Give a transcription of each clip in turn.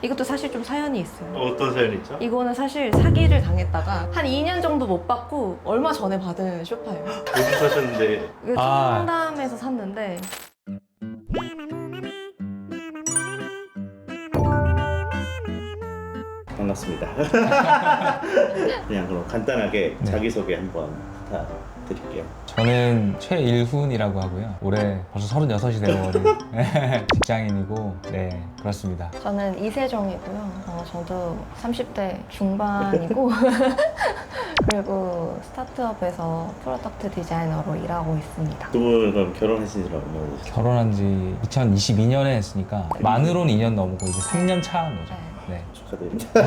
이것도 사실 좀 사연이 있어요. 어떤 사연이 있죠? 이거는 사실 사기를 당했다가 한 2년 정도 못 받고 얼마 전에 받은 쇼파예요. 어디 사셨는데 이거 아. 청담에서 샀는데 반갑습니다. 그냥 그럼 간단하게 네. 자기소개 한번 부탁 드릴게요. 저는 최일훈이라고 하고요. 올해 벌써 36이 되어버린 직장인이고, 네, 그렇습니다. 저는 이세정이고요. 어, 저도 30대 중반이고 그리고 스타트업에서 프로덕트 디자이너로 일하고 있습니다. 두 그럼 결혼하신 지 얼마나 되셨어요? 결혼한 지 2022년에 했으니까, 만으로는 2년 넘고, 이제 3년 차인 거죠. 네. 축하드립니다.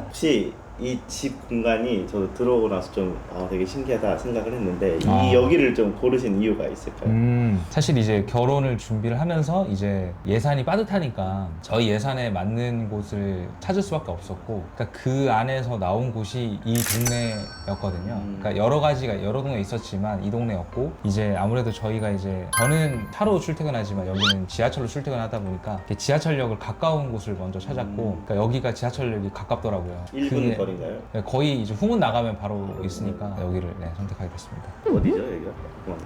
혹시 이 집 공간이 저도 들어오고 나서 좀 아, 되게 신기하다 생각을 했는데 이 아. 여기를 좀 고르신 이유가 있을까요? 음, 사실 이제 결혼을 준비를 하면서 이제 예산이 빠듯하니까 저희 예산에 맞는 곳을 찾을 수밖에 없었고, 그러니까 그 안에서 나온 곳이 이 동네였거든요. 음. 그러니까 여러 가지가 여러 동네 있었지만 이 동네였고, 이제 아무래도 저희가 이제 저는 차로 출퇴근하지만 여기는 지하철로 출퇴근하다 보니까 이렇게 지하철역을 가까운 곳을 먼저 찾았고, 음. 그러니까 여기가 지하철역이 가깝더라고요. 1분 그게 거리 인가요? 네, 거의 이제 후문 나가면 바로 있으니까 여기를 네, 선택하게 됐습니다. 어디죠 여기가?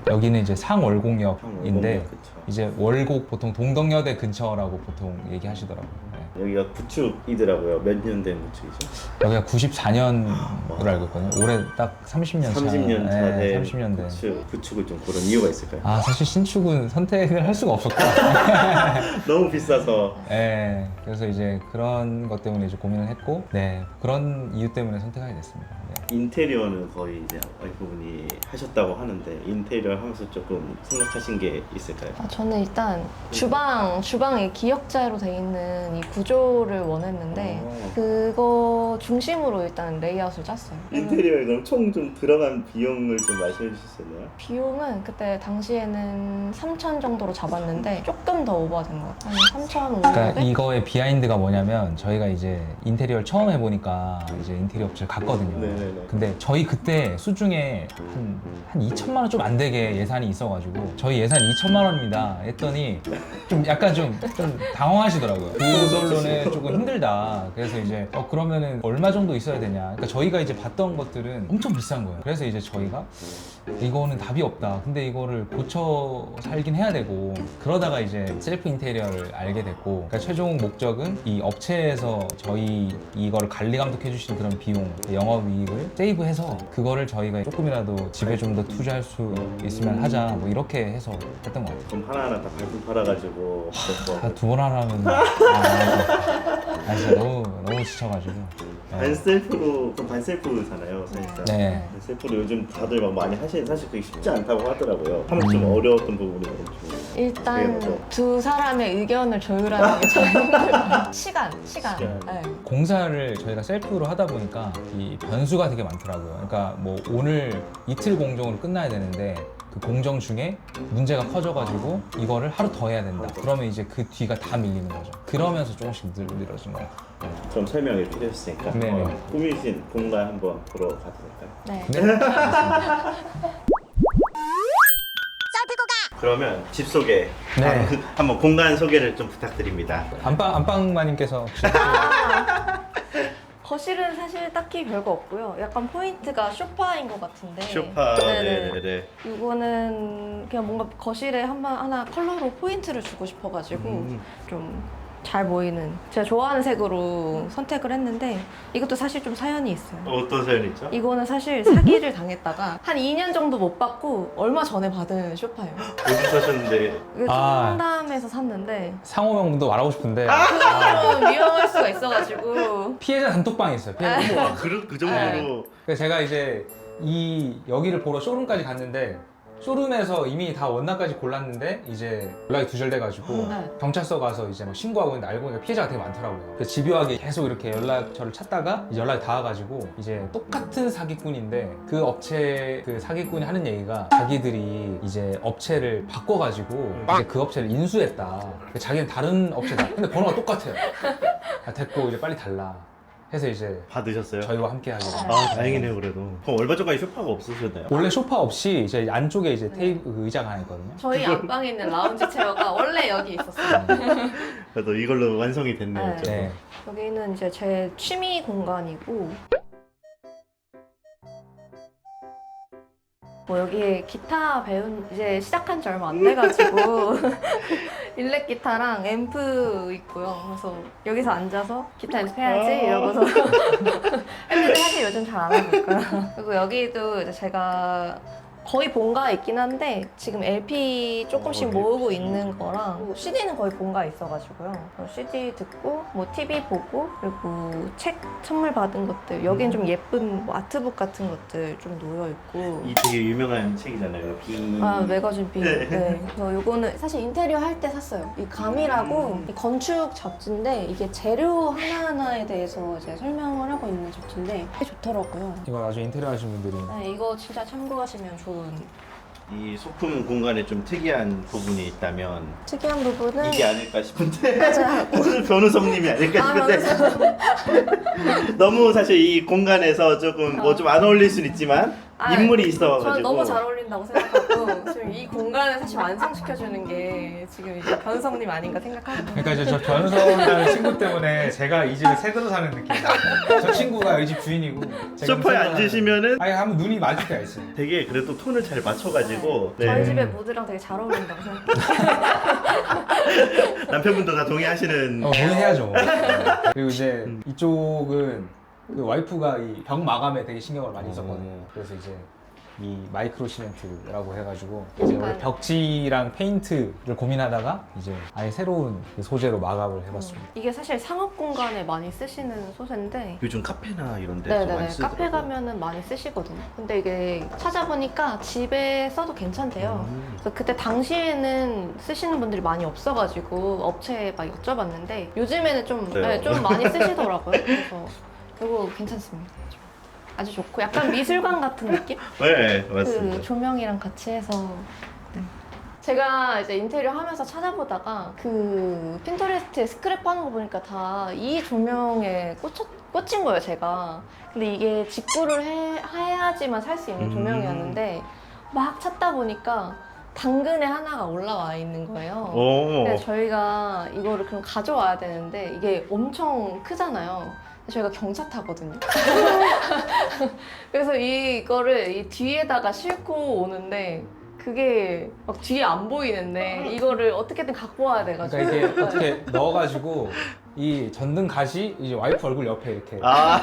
여기는 이제 상월곡역인데 상월곡역, 그쵸. 이제 월곡 보통 동덕여대 근처라고 보통 얘기하시더라고요. 네. 여기가 구축이더라고요. 몇 년 된 구축이죠? 여기가 94년으로 알고 있거든요. 올해 딱 30년 차. 30년 차 네, 된 30년 된. 구축, 구축을 좀 고른 이유가 있을까요? 아 사실 신축은 선택을 할 수가 없었고, 너무 비싸서 네, 그래서 이제 그런 것 때문에 이제 고민을 했고, 네 그런 이유 때문에 선택하게 됐습니다. 네. 인테리어는 거의 이제 와이프분이 하셨다고 하는데 인테리어 하면서 조금 생각하신 게 있을까요? 아, 저는 일단 주방 주방에 기역자로 돼 있는 이 구조를 원했는데 어. 그거 중심으로 일단 레이아웃을 짰어요. 인테리어에 그럼 총 좀 들어간 비용을 좀 말씀해 주실 수 있나요? 비용은 그때 당시에는 3천 정도로 잡았는데 조금 더 오버된 것 같아요. 한 3천 그러니까 500? 이거의 비하인드가 뭐냐면 저희가 이제 인테리어를 처음 해보니까 이제 인테리어 업체를 갔거든요. 네네네. 근데 저희 그때 수중에 한, 한 2천만 원 좀 안 되게 예산이 있어가지고 저희 예산 2천만 원입니다 했더니 좀 약간 좀, 좀 당황하시더라고요 그걸로 는 조금 힘들다. 그래서 이제 어 그러면은 얼마 정도 있어야 되냐. 그러니까 저희가 이제 봤던 것들은 엄청 비싼 거예요. 그래서 이제 저희가 이거는 답이 없다. 근데 이거를 고쳐 살긴 해야 되고 그러다가 이제 셀프 인테리어를 알게 됐고 그러니까 최종 목적은 이 업체에서 저희 이거를 관리 감독해 주시는 그런 비용 영업 이익을 세이브해서 그거를 저희가 조금이라도 집에 좀 더 투자할 수 있으면 하자. 뭐 이렇게 해서 했던 것 같아요. 그럼 하나하나 다 발품 팔아가지고 아, 두번 하라면. 아, 아, 진짜 너무 너무 지쳐가지고 네. 반셀프로 그럼 반셀프잖아요 사실상 네. 반셀프로 요즘 다들 막 많이 하시는 사실 그게 쉽지 않다고 하더라고요 하면 좀 음. 어려웠던 부분이 뭐죠? 일단? 두 사람의 의견을 조율하는 게 제일 힘들어요. 시간, 시간. 시간. 네. 공사를 저희가 셀프로 하다 보니까 이 변수가 되게 많더라고요. 그러니까 뭐 오늘 이틀 공정으로 끝나야 되는데 그 공정 중에 문제가 커져가지고 이거를 하루 더 해야 된다. 그러면 이제 그 뒤가 다 밀리는 거죠. 그러면서 조금씩 늘, 늘어진 거예요. 그럼 설명 이렇게 해주셨으니까 네 네. 어, 꾸미신 공간 한번 보러 가도 될까요? 네. 네. 그러면 집 소개 네. 한번 공간 소개를 좀 부탁드립니다 안방 안방마님께서 혹시 거실은 사실 딱히 별거 없고요. 약간 포인트가 쇼파인 것 같은데. 쇼파 네네. 네네네 이거는 그냥 뭔가 거실에 한번 하나 컬러로 포인트를 주고 싶어가지고 음. 좀 잘 보이는 제가 좋아하는 색으로 선택을 했는데 이것도 사실 좀 사연이 있어요. 어떤 사연이 있죠? 이거는 사실 사기를 당했다가 한 2년 정도 못 받고 얼마 전에 받은 쇼파예요. 어디 사셨는데 이거 아. 청담에서 샀는데 상호명도 말하고 싶은데 그거로 위험할 수가 있어가지고 피해자 단톡방이 있어요. 피해자. 와, 그, 그 정도로 그래서 제가 이제 이 여기를 보러 쇼룸까지 갔는데 쇼룸에서 이미 다 원나까지 골랐는데 이제 연락이 두절돼가지고 네. 경찰서 가서 이제 막 신고하고 있는데 알고 보니까 피해자가 되게 많더라고요. 그래서 집요하게 계속 이렇게 연락처를 찾다가 이제 연락이 닿아가지고 이제 똑같은 사기꾼인데 그 업체 그 사기꾼이 하는 얘기가 자기들이 이제 업체를 바꿔가지고 이제 그 업체를 인수했다. 자기는 다른 업체다. 근데 번호가 똑같아요. 아, 됐고 이제 빨리 달라. 해서 이제 받으셨어요? 저희와 함께 하기로. 아 다행이네요 그래도 그럼 얼마 전까지 쇼파가 없으셨나요? 원래 소파 없이 이제 안쪽에 이제 테이블 그 의자가 하나 있거든요. 저희 안방에 있는 라운지 체어가 원래 여기 있었어요. 그래도 이걸로 완성이 됐네요. 네. 네. 여기는 이제 제 취미 공간이고 뭐 여기에 기타 배운 이제 시작한 지 얼마 안 돼가지고 일렉 기타랑 앰프 있고요. 그래서 여기서 앉아서 기타 연습해야지 이러고서 했는데 사실 요즘 잘안 있고요. 그리고 여기도 이제 제가 거의 본가에 있긴 한데 지금 LP 조금씩 어, 모으고 LP. 있는 거랑 CD는 거의 본가에 있어가지고요. CD 듣고 뭐 TV 보고 그리고 책 선물 받은 것들 여기는 좀 예쁜 뭐 아트북 같은 것들 좀 놓여 있고 이 되게 유명한 책이잖아요. 비. 아 매거진 비. 네. 네. 그래서 요거는 사실 인테리어 할 때 샀어요. 이 감이라고 음. 이 건축 잡지인데 이게 재료 하나하나에 대해서 이제 설명을 하고 있는 잡지인데 되게 좋더라고요. 이거 나중에 인테리어 하신 분들이 네, 이거 진짜 참고하시면 좋 은이 소품 공간에 좀 특이한 부분이 있다면 특이한 부분은 이게 아닐까 싶은데. 맞아요. 오늘 변우성님이 아닐까 아, 싶은데. 너무 사실 이 공간에서 조금 뭐 좀 안 어울릴 수는 있지만 아, 인물이 있어가지고 저는 너무 잘 어울린다고 생각하고 지금 이 공간을 사실 완성시켜주는 게 지금 이제 변성님 아닌가 생각하고 그러니까 이제 저 변성이라는 친구 때문에 제가 이 집에 새 들어 사는 느낌이에요. 저 친구가 이 집 주인이고 제가 소파에 앉으시면은 아니 한번 눈이 맞을 때가 있어요. 되게 그래도 톤을 잘 맞춰가지고 네. 저희 집의 무드랑 되게 잘 어울린다고 생각해요. 남편분도 다 동의하시는 어, 동의해야죠. 그리고 이제 이쪽은 그 와이프가 이 벽 마감에 되게 신경을 많이 썼거든요. 음. 그래서 이제 이 마이크로 시멘트라고 해가지고 이제 원래 벽지랑 페인트를 고민하다가 이제 아예 새로운 그 소재로 마감을 해봤습니다. 이게 사실 상업 공간에 많이 쓰시는 소재인데 요즘 카페나 이런 데서 많이 네네네 쓰더라고요. 카페 가면은 많이 쓰시거든요. 근데 이게 찾아보니까 집에 써도 괜찮대요. 음. 그래서 그때 당시에는 쓰시는 분들이 많이 없어가지고 업체에 막 여쭤봤는데 요즘에는 좀, 네. 네, 좀 많이 쓰시더라고요. 그래서 이거 괜찮습니다. 아주 좋고 약간 미술관 같은 느낌? 네그 맞습니다. 조명이랑 같이 해서 네. 제가 이제 인테리어 하면서 찾아보다가 그 핀터레스트에 스크랩 하는 거 보니까 다 이 조명에 꽂혔, 꽂힌 거예요 제가 근데 이게 직구를 해, 해야지만 살 수 있는 음. 조명이었는데 막 찾다 보니까 당근에 하나가 올라와 있는 거예요 오. 근데 저희가 이거를 그럼 가져와야 되는데 이게 엄청 크잖아요. 저희가 경차 타거든요. 그래서 이거를 이 뒤에다가 싣고 오는데 그게 막 뒤에 안 보이는데 이거를 어떻게든 갖고 와야 돼가지고. 그러니까 이게 어떻게 넣어가지고 이 전등 가시 이제 와이프 얼굴 옆에 이렇게 아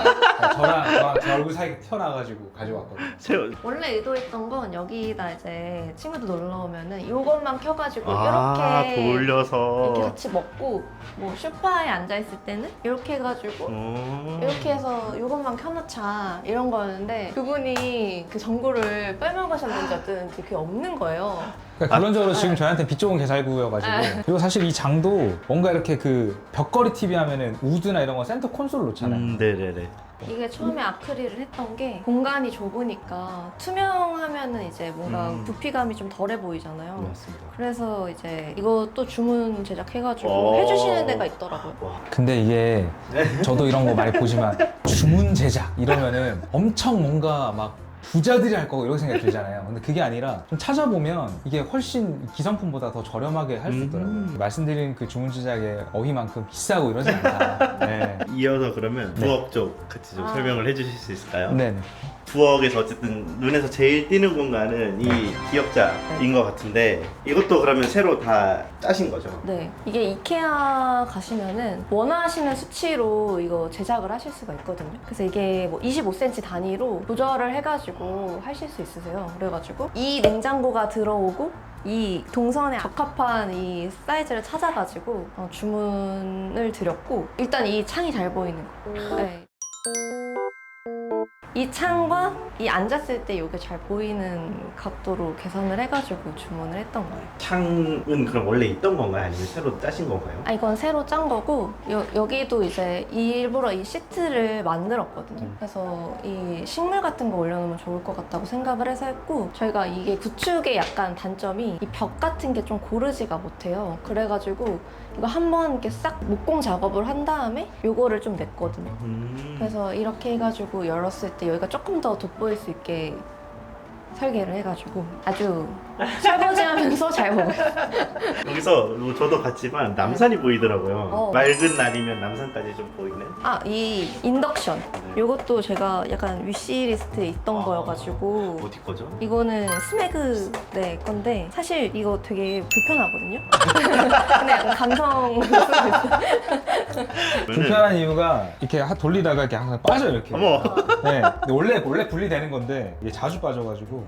저랑 저랑 제 얼굴 사이에 튀어나와가지고 가져왔거든요. 새우. 원래 의도했던 건 여기다 이제 친구들 놀러 오면은 이것만 켜가지고 아 이렇게 이렇게 돌려서. 같이 먹고 뭐 소파에 앉아 있을 때는 이렇게 해가지고 음. 이렇게 해서 이것만 켜놓자 이런 거였는데 그분이 그 정보를 빼먹으셨는지 어떤 그게 없는 거예요. 그러니까 기본적으로 지금 저희한테 빛 좋은 개살구여가지고 네. 그리고 사실 이 장도 뭔가 이렇게 그 벽걸이 TV 하면은 우드나 이런 거 센터 콘솔 놓잖아요. 음, 네네네. 이게 처음에 아크릴을 했던 게 공간이 좁으니까 투명하면은 이제 뭔가 음. 부피감이 좀 덜해 보이잖아요. 맞습니다. 그래서 이제 이것도 주문 제작해가지고 오. 해주시는 데가 있더라고요. 와. 근데 이게 저도 이런 거 많이 보지만 주문 제작 이러면은 엄청 뭔가 막 부자들이 할 거고 이런 생각이 들잖아요. 근데 그게 아니라 좀 찾아보면 이게 훨씬 기성품보다 더 저렴하게 할 수 있더라고요. 음. 말씀드린 그 주문 제작의 어휘만큼 비싸고 이러진 않다. 네. 이어서 그러면 네. 부엌 쪽 같이 좀 아. 설명을 해주실 수 있을까요? 네네. 부엌에서 어쨌든 눈에서 제일 띄는 공간은 이 기역자인 것 같은데 이것도 그러면 새로 다 짜신 거죠? 네, 이게 이케아 가시면은 원하시는 수치로 이거 제작을 하실 수가 있거든요. 그래서 이게 뭐 25cm 단위로 조절을 해가지고 하실 수 있으세요. 그래가지고 이 냉장고가 들어오고 이 동선에 적합한 이 사이즈를 찾아가지고 어, 주문을 드렸고 일단 이 창이 잘 보이는 거. 네. 이 창과 이 앉았을 때 이게 잘 보이는 각도로 계산을 해가지고 주문을 했던 거예요. 창은 그럼 원래 있던 건가요? 아니면 새로 짜신 건가요? 아 이건 새로 짠 거고 여, 여기도 이제 일부러 이 시트를 만들었거든요. 음. 그래서 이 식물 같은 거 올려놓으면 좋을 것 같다고 생각을 해서 했고 저희가 이게 구축의 약간 단점이 이 벽 같은 게 좀 고르지가 못해요. 그래가지고 이거 한번 이렇게 싹 목공 작업을 한 다음에 요거를 좀 냈거든요. 음. 그래서 이렇게 해가지고 열었을 때 여기가 조금 더 돋보일 수 있게 설계를 해가지고 아주 설거지하면서 잘 먹어요. 여기서 뭐 저도 갔지만 남산이 보이더라고요. 어. 맑은 날이면 남산까지 좀 보이는. 아, 이 인덕션. 이것도 제가 약간 위시리스트에 있던 아. 거여가지고 어디 거죠? 이거는 스매그 네 건데 사실 이거 되게 불편하거든요. 근데 약간 감성 불편한 이유가 이렇게 하- 돌리다가 이렇게 항상 빠져요 이렇게. 어머. 네. 근데 원래 원래 분리되는 건데 이게 자주 빠져가지고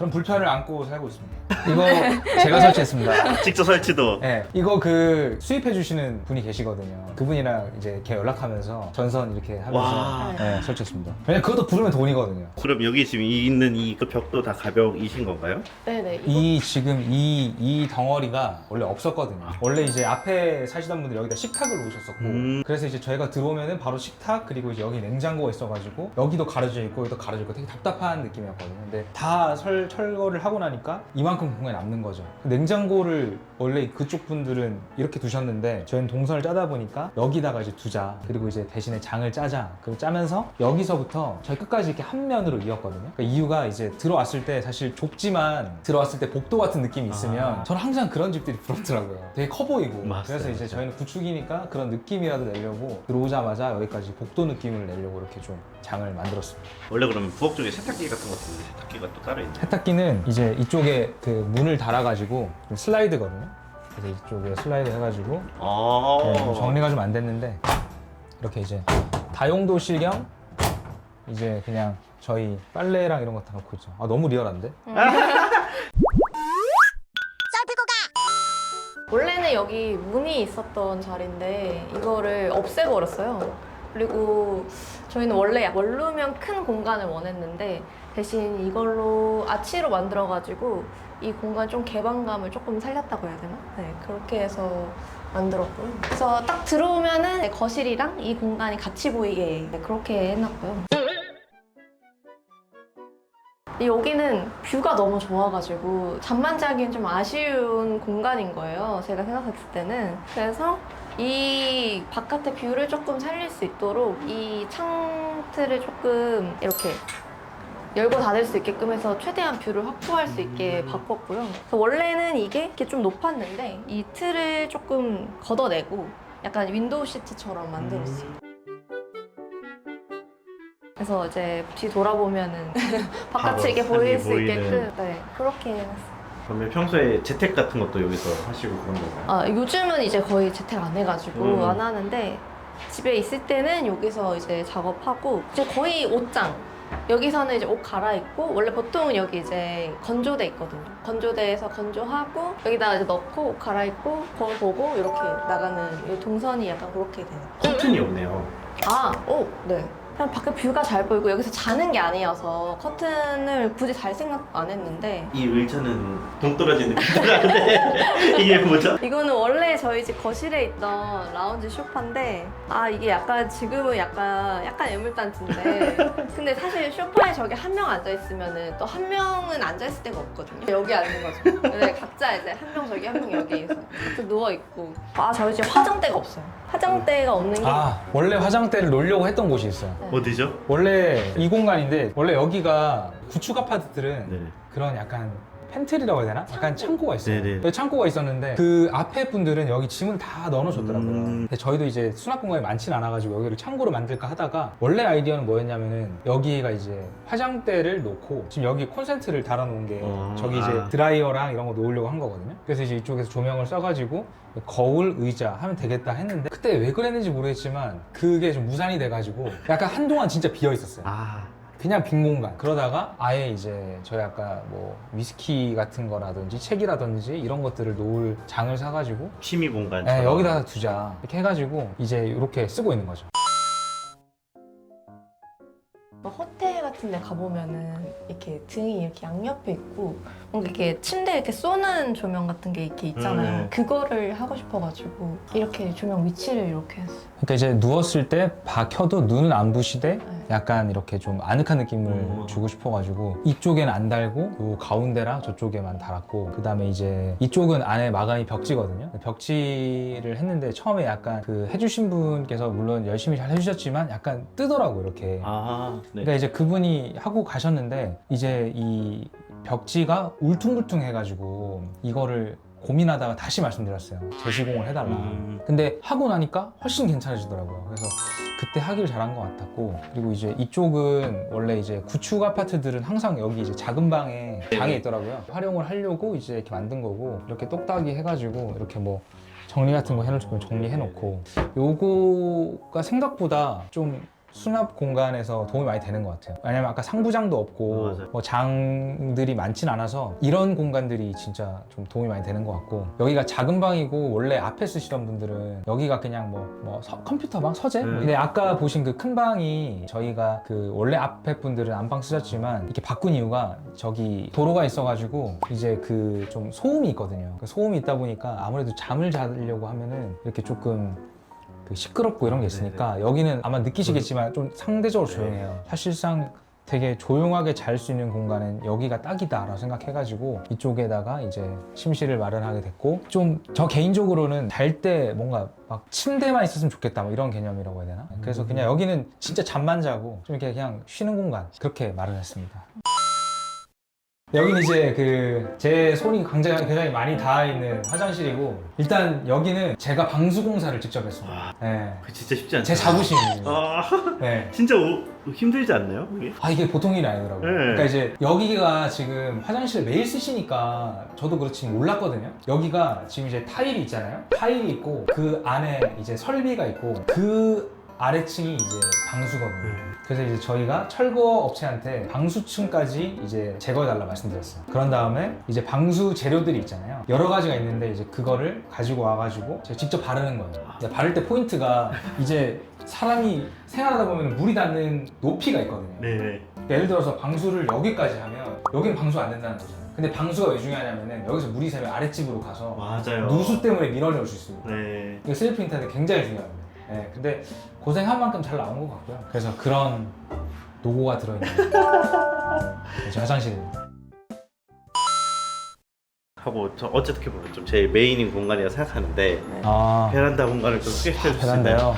그런 불편을 안고 살고 있습니다. 이거 제가 설치했습니다. 직접 설치도. 네, 이거 그 수입해 주시는 분이 계시거든요. 그분이랑 이제 이렇게 연락하면서 전선 이렇게 하면서 와. 네, 설치했습니다. 왜냐 그것도 부르면 돈이거든요. 그럼 여기 지금 이 있는 이 그 벽도 다 가벽이신 건가요? 네네. 이 지금 이, 이 덩어리가 원래 없었거든요. 원래 이제 앞에 사시던 분들 여기다 식탁을 놓으셨었고 음. 그래서 이제 저희가 들어오면은 바로 식탁 그리고 이제 여기 냉장고가 있어가지고 여기도 가려져 있고 여기도 가려져 있고 되게 답답한 느낌이었거든요. 근데 다 설, 철거를 하고 나니까 이만큼 공간이 남는 거죠. 냉장고를 원래 그쪽 분들은 이렇게 두셨는데 저희는 동선을 짜다 보니까 여기다가 이제 두자 그리고 이제 대신에 장을 짜자 그리고 짜면서 여기서부터 저희 끝까지 이렇게 한 면으로 이었거든요. 그 이유가 이제 들어왔을 때 사실 좁지만 들어왔을 때 복도 같은 느낌이 있으면 아. 저는 항상 그런 집들이 부럽더라고요. 되게 커 보이고 맞아요, 그래서 이제. 저희는 구축이니까 그런 느낌이라도 내려고 들어오자마자 여기까지 복도 느낌을 내려고 이렇게 좀 장을 만들었습니다. 원래 그러면 부엌 쪽에 세탁기 같은 거 쓰는데 세탁기가 또 따로 있나요? 세탁 기는 이제 이쪽에 그 문을 달아가지고 좀 슬라이드거든요. 그래서 이쪽에 슬라이드 해가지고 아. 네, 뭐 정리가 좀 안 됐는데 이렇게 이제 다용도실 겸 이제 그냥 저희 빨래랑 이런 거 다 놓고 있죠. 아 너무 리얼한데? 원래는 여기 문이 있었던 자리인데 이거를 없애버렸어요. 그리고 저희는 원래 원루면 큰 공간을 원했는데 대신 이걸로 아치로 만들어가지고 이 공간 좀 개방감을 조금 살렸다고 해야 되나? 네, 그렇게 해서 만들었고요. 그래서 딱 들어오면은 거실이랑 이 공간이 같이 보이게 네, 그렇게 해놨고요. 여기는 뷰가 너무 좋아가지고 잠만 자기엔 좀 아쉬운 공간인 거예요. 제가 생각했을 때는. 그래서 이 바깥의 뷰를 조금 살릴 수 있도록 이 창틀을 조금 이렇게 열고 닫을 수 있게끔 해서 최대한 뷰를 확보할 수 있게 바꿨고요. 그래서 원래는 이게 이렇게 좀 높았는데 이 틀을 조금 걷어내고 약간 윈도우 시트처럼 만들었어요. 그래서 이제 뒤 돌아보면은 바깥이 이렇게 바로 보일 산이 수 보이는. 있게끔 네, 그렇게 해놨어요. 그러면 평소에 재택 같은 것도 여기서 하시고 그런 건가요? 아, 요즘은 이제 거의 재택 안 해가지고 음. 안 하는데 집에 있을 때는 여기서 이제 작업하고 이제 거의 옷장 여기서는 이제 옷 갈아입고 원래 보통은 여기 이제 건조대 있거든요. 건조대에서 건조하고 여기다 이제 넣고 옷 갈아입고 거울 보고 이렇게 나가는 이 동선이 약간 그렇게 돼요. 커튼이 없네요. 아, 오, 네. 그냥 밖에 뷰가 잘 보이고 여기서 자는 게 아니어서 커튼을 굳이 달 생각 안 했는데 이 의자는 동떨어진 느낌이 나는데 이게 뭐죠? 이거는 원래 저희 집 거실에 있던 라운지 소파인데 아 이게 약간 지금은 약간 약간 애물단지인데 근데 사실 소파에 저기 한 명 앉아 있으면은 또 한 명은 앉아 있을 데가 없거든요. 여기 앉는 거죠. 네, 각자 이제 한 명 저기 한 명 여기에서 각자 누워 있고. 아 저희 집 화장대가 없어요. 화장대가 없는 게 아 원래 화장대를 놓으려고 했던 곳이 있어요. 어디죠? 원래 이 공간인데 원래 여기가 구축 아파트들은 네. 그런 약간 팬트리라고 해야 되나? 약간 창고가 있어요. 네네. 여기 창고가 있었는데 그 앞에 분들은 여기 짐을 다 넣어놓으셨더라고요. 음. 근데 저희도 이제 수납 공간이 많진 않아가지고 여기를 창고로 만들까 하다가 원래 아이디어는 뭐였냐면은 여기가 이제 화장대를 놓고 지금 여기 콘센트를 달아놓은 게 어, 저기 이제 아. 드라이어랑 이런 거 놓으려고 한 거거든요. 그래서 이제 이쪽에서 조명을 써가지고 거울 의자 하면 되겠다 했는데 그때 왜 그랬는지 모르겠지만 그게 좀 무산이 돼가지고 약간 한동안 진짜 비어 있었어요. 아 그냥 빈 공간. 그러다가 아예 이제 저희 아까 뭐 위스키 같은 거라든지 책이라든지 이런 것들을 놓을 장을 사가지고 취미 공간. 네, 여기다 두자 이렇게 해가지고 이제 이렇게 쓰고 있는 거죠. 막 호텔 같은 데 가보면은 이렇게 등이 이렇게 양옆에 있고 뭔가 이렇게 침대 이렇게 쏘는 조명 같은 게 이렇게 있잖아요 음. 그거를 하고 싶어가지고 이렇게 조명 위치를 이렇게 했어요 그러니까 이제 누웠을 때봐 켜도 눈은 안 부시되 네. 약간 이렇게 좀 아늑한 느낌을 음. 주고 싶어가지고 이쪽에는 안 달고 요 가운데랑 저쪽에만 달았고 그 다음에 이제 이쪽은 안에 마감이 벽지거든요. 벽지를 했는데 처음에 약간 그 해주신 분께서 물론 열심히 잘 해주셨지만 약간 뜨더라고 이렇게. 아, 네. 그러니까 이제 그분이 하고 가셨는데 이제 이 벽지가 울퉁불퉁 해가지고 이거를 고민하다가 다시 말씀드렸어요. 재시공을 해달라. 음. 근데 하고 나니까 훨씬 괜찮아지더라고요. 그래서 그때 하길 잘한 것 같았고 그리고 이제 이쪽은 원래 이제 구축 아파트들은 항상 여기 이제 작은 방에 방에 있더라고요. 활용을 하려고 이제 이렇게 만든 거고 이렇게 똑딱이 해가지고 이렇게 뭐 정리 같은 거 해놓을 거면 정리해놓고 요거가 생각보다 좀 수납 공간에서 도움이 많이 되는 것 같아요. 왜냐면 아까 상부장도 없고 맞아요. 뭐 장들이 많진 않아서 이런 공간들이 진짜 좀 도움이 많이 되는 것 같고 여기가 작은 방이고 원래 앞에 쓰시던 분들은 여기가 그냥 뭐, 뭐 서- 컴퓨터 방 서재? 음. 근데 아까 보신 그 큰 방이 저희가 그 원래 앞에 분들은 안방 쓰셨지만 이렇게 바꾼 이유가 저기 도로가 있어가지고 이제 그 좀 소음이 있거든요. 그 소음이 있다 보니까 아무래도 잠을 자려고 하면은 이렇게 조금 그 시끄럽고 이런 게 있으니까 여기는 아마 느끼시겠지만 좀 상대적으로 네. 조용해요. 사실상 되게 조용하게 잘 수 있는 공간은 여기가 딱이다라고 생각해가지고 이쪽에다가 이제 침실을 마련하게 됐고 좀 저 개인적으로는 잘 때 뭔가 막 침대만 있었으면 좋겠다 뭐 이런 개념이라고 해야 되나? 그래서 그냥 여기는 진짜 잠만 자고 좀 이렇게 그냥 쉬는 공간 그렇게 마련했습니다. 여기는 이제 그 제 손이 굉장히, 굉장히 많이 닿아 있는 화장실이고 일단 여기는 제가 방수 공사를 직접 했습니다. 와, 네. 그 진짜 쉽지 않죠. 제 자부심입니다. 아, 네. 진짜 오- 힘들지 않나요? 이게? 아 이게 보통 일이 아니더라고요. 네. 그러니까 이제 여기가 지금 화장실 매일 쓰시니까 저도 그렇지 몰랐거든요. 여기가 지금 이제 타일이 있잖아요. 타일이 있고 그 안에 이제 설비가 있고 그 아래층이 이제 방수거든요. 음. 그래서 이제 저희가 철거 업체한테 방수층까지 이제 제거해달라 말씀드렸어요. 그런 다음에 이제 방수 재료들이 있잖아요. 여러 가지가 있는데 이제 그거를 가지고 와가지고 제가 직접 바르는 거예요. 근데 바를 때 포인트가 이제 사람이 생활하다 보면 물이 닿는 높이가 있거든요. 네. 그러니까 예를 들어서 방수를 여기까지 하면 여긴 방수 안 된다는 거잖아요. 근데 방수가 왜 중요하냐면은 여기서 물이 새면 아랫집으로 가서 맞아요. 누수 때문에 밀어낼 수 있습니다. 네. 이거 셀프 인터넷 굉장히 중요합니다. 네, 근데 고생한 만큼 잘 나온 것 같고요. 그래서 그런 노고가 들어있는 제 화장실입니다. 하고 저 어떻게 보면 좀 제일 메인인 공간이라 생각하는데 아, 베란다 공간을 좀 소개해 주시면 베란다요.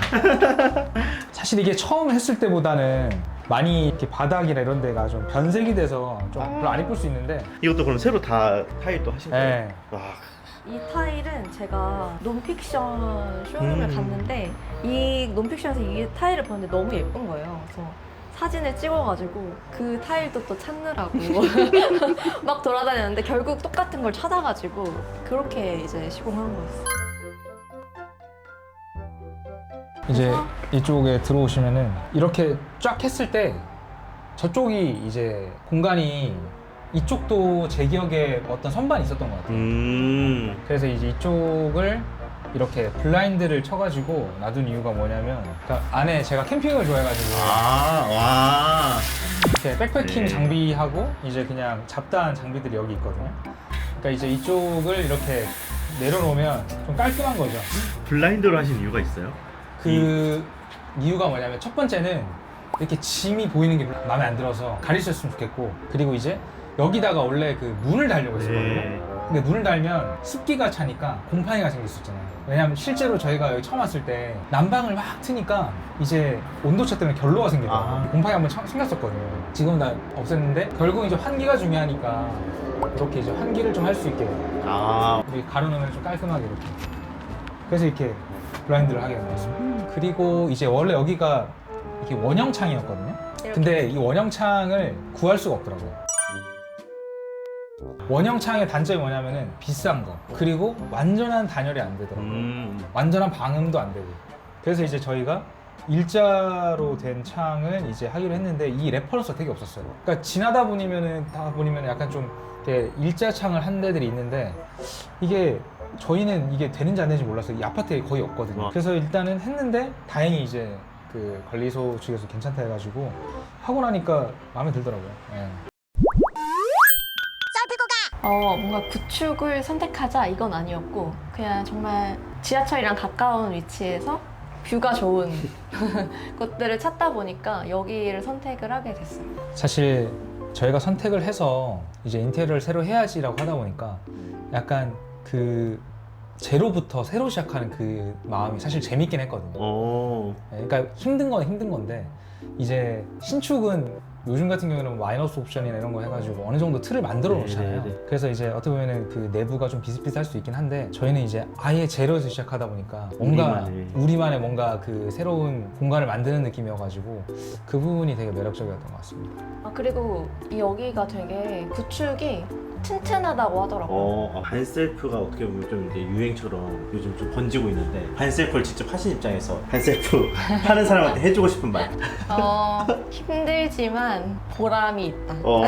사실 이게 처음 했을 때보다는 많이 이렇게 바닥이나 이런 데가 좀 변색이 돼서 좀 별로 안 이쁠 수 있는데 이것도 그럼 새로 다 타일도 하신 거예요? 네. 와, 이 타일은 제가 논픽션 쇼룸을 음. 갔는데 이 논픽션에서 이 타일을 봤는데 너무 예쁜 거예요. 그래서 사진을 찍어가지고 그 타일도 또 찾느라고 막 돌아다녔는데 결국 똑같은 걸 찾아가지고 그렇게 이제 시공한 거였어요. 이제 이쪽에 들어오시면은 이렇게 쫙 했을 때 저쪽이 이제 공간이 이쪽도 제 기억에 어떤 선반이 있었던 것 같아요. 음, 그래서 이제 이쪽을 이렇게 블라인드를 쳐가지고 놔둔 이유가 뭐냐면 그러니까 안에 제가 캠핑을 좋아해가지고 아, 와, 이렇게 백패킹 네. 장비하고 이제 그냥 잡다한 장비들이 여기 있거든요. 그러니까 이제 이쪽을 이렇게 내려놓으면 좀 깔끔한 거죠. 블라인드로 하신 이유가 있어요? 그 이유가 뭐냐면 첫 번째는 이렇게 짐이 보이는 게 마음에 안 들어서 가리셨으면 좋겠고 그리고 이제 여기다가 원래 그 문을 달려고 했었거든요. 네. 근데 문을 달면 습기가 차니까 곰팡이가 생길 수 있잖아요. 왜냐면 실제로 저희가 여기 처음 왔을 때 난방을 막 트니까 이제 온도차 때문에 결로가 생기더라고요. 아. 곰팡이 한번 차- 생겼었거든요. 지금은 다 없앴는데 결국 이제 환기가 중요하니까 이렇게 이제 환기를 좀 할 수 있게 아, 우리 가로놓으면 좀 깔끔하게 이렇게. 그래서 이렇게 블라인드를 하게 된 거였습니다. 그리고 이제 원래 여기가 이렇게 원형 창이었거든요. 근데 이 원형 창을 구할 수가 없더라고요. 원형 창의 단점이 뭐냐면은 비싼 거 그리고 완전한 단열이 안 되더라고요. 음, 완전한 방음도 안 되고. 그래서 이제 저희가 일자로 된 창을 이제 하기로 했는데 이 레퍼런스가 되게 없었어요. 그러니까 지나다 보니면은 다 보니면 약간 좀 이렇게 일자 창을 한 데들이 있는데 이게 저희는 이게 되는지 안 되는지 몰라서 이 아파트에 거의 없거든요. 와. 그래서 일단은 했는데 다행히 이제 그 관리소 측에서 괜찮다 해가지고 하고 나니까 마음에 들더라고요. 예. 어, 뭔가 구축을 선택하자 이건 아니었고 그냥 정말 지하철이랑 가까운 위치에서 뷰가 좋은 것들을 찾다 보니까 여기를 선택을 하게 됐어요. 사실 저희가 선택을 해서 이제 인테리어를 새로 해야지라고 하다 보니까 약간 그 제로부터 새로 시작하는 그 마음이 사실 재밌긴 했거든요. 어. 네, 그러니까 힘든 건 힘든 건데 이제 신축은 요즘 같은 경우는 뭐 마이너스 옵션이나 이런 거 해가지고 어느 정도 틀을 만들어 놓잖아요. 네, 네, 네. 그래서 이제 어떻게 보면은 그 내부가 좀 비슷비슷할 수 있긴 한데 저희는 이제 아예 제로에서 시작하다 보니까 뭔가 우리만의. 우리만의 뭔가 그 새로운 공간을 만드는 느낌이어가지고 그 부분이 되게 매력적이었던 것 같습니다. 아 그리고 이 여기가 되게 구축이 튼튼하다고 하더라고요. 어, 아, 반셀프가 어떻게 보면 좀 이제 유행처럼 요즘 좀 번지고 있는데 반셀프를 직접 하신 입장에서 반셀프 하는 사람한테 해주고 싶은 말. 어, 힘들지만 보람이 있다. 어.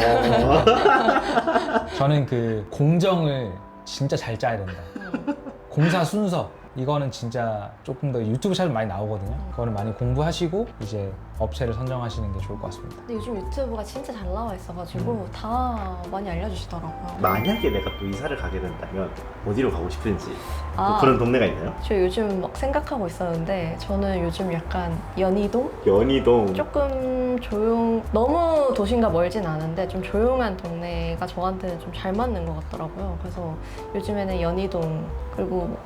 저는 그 공정을 진짜 잘 짜야 된다. 공사 순서 이거는 진짜 조금 더 유튜브 찾으면 많이 나오거든요. 그거는 많이 공부하시고 이제 업체를 선정하시는 게 좋을 것 같습니다. 근데 요즘 유튜브가 진짜 잘 나와 있어가지고 다 많이 알려주시더라고요. 만약에 내가 또 이사를 가게 된다면 어디로 가고 싶은지 뭐 아. 그런 동네가 있나요? 저 요즘 막 생각하고 있었는데 저는 요즘 약간 연희동 연희동. 조금 조용 너무 도심과 멀진 않은데 좀 조용한 동네가 저한테는 좀 잘 맞는 것 같더라고요. 그래서 요즘에는 연희동 그리고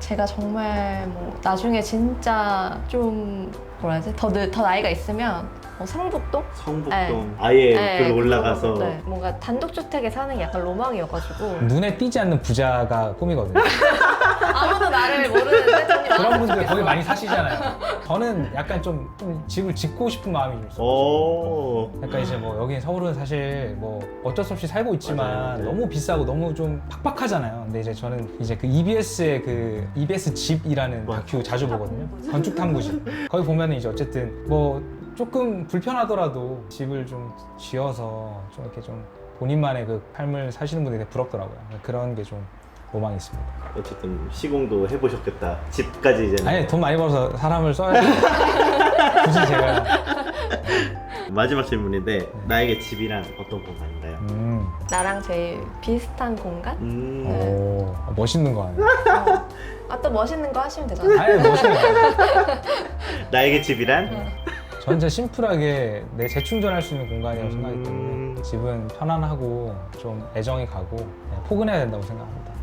제가 정말 뭐 나중에 진짜 좀 뭐라 해야지? 더, 늘- 더 나이가 있으면 뭐 성북동? 성북동. 네. 아예 네, 그 올라가서. 네, 뭔가 단독주택에 사는 게 약간 로망이어가지고. 눈에 띄지 않는 부자가 꿈이거든요. 아무도 나를 모르는데 그런 분들 거기 많이 사시잖아요. 저는 약간 좀, 좀 집을 짓고 싶은 마음이 좀 있어요. 오. 약간 이제 뭐 여기 서울은 사실 뭐 어쩔 수 없이 살고 있지만 맞아요. 네. 너무 비싸고 너무 좀 팍팍하잖아요. 근데 이제 저는 이제 그 EBS의 그 EBS 집이라는 맞아. 다큐 자주 보거든요. 건축 탐구집. 거기 보면은 이제 어쨌든 뭐 조금 불편하더라도 집을 좀 지어서 좀 이렇게 좀 본인만의 그 삶을 사시는 분들이 되게 부럽더라고요. 그런 게 좀 로망이 있습니다. 어쨌든 시공도 해보셨겠다. 집까지 이제 아니 돈 많이 벌어서 사람을 써야 돼. 굳이 제가 마지막 질문인데 나에게 집이란 어떤 공간인가요? 음, 나랑 제일 비슷한 공간? 음. 오 멋있는 거 아니에요? 아 또 멋있는 거 하시면 되잖아요. 아예 멋있는 거 아니에요? 나에게 집이란 저는 진짜 심플하게 내 재충전할 수 있는 공간이라고 음. 생각하기 때문에 집은 편안하고 좀 애정이 가고 네, 포근해야 된다고 생각합니다.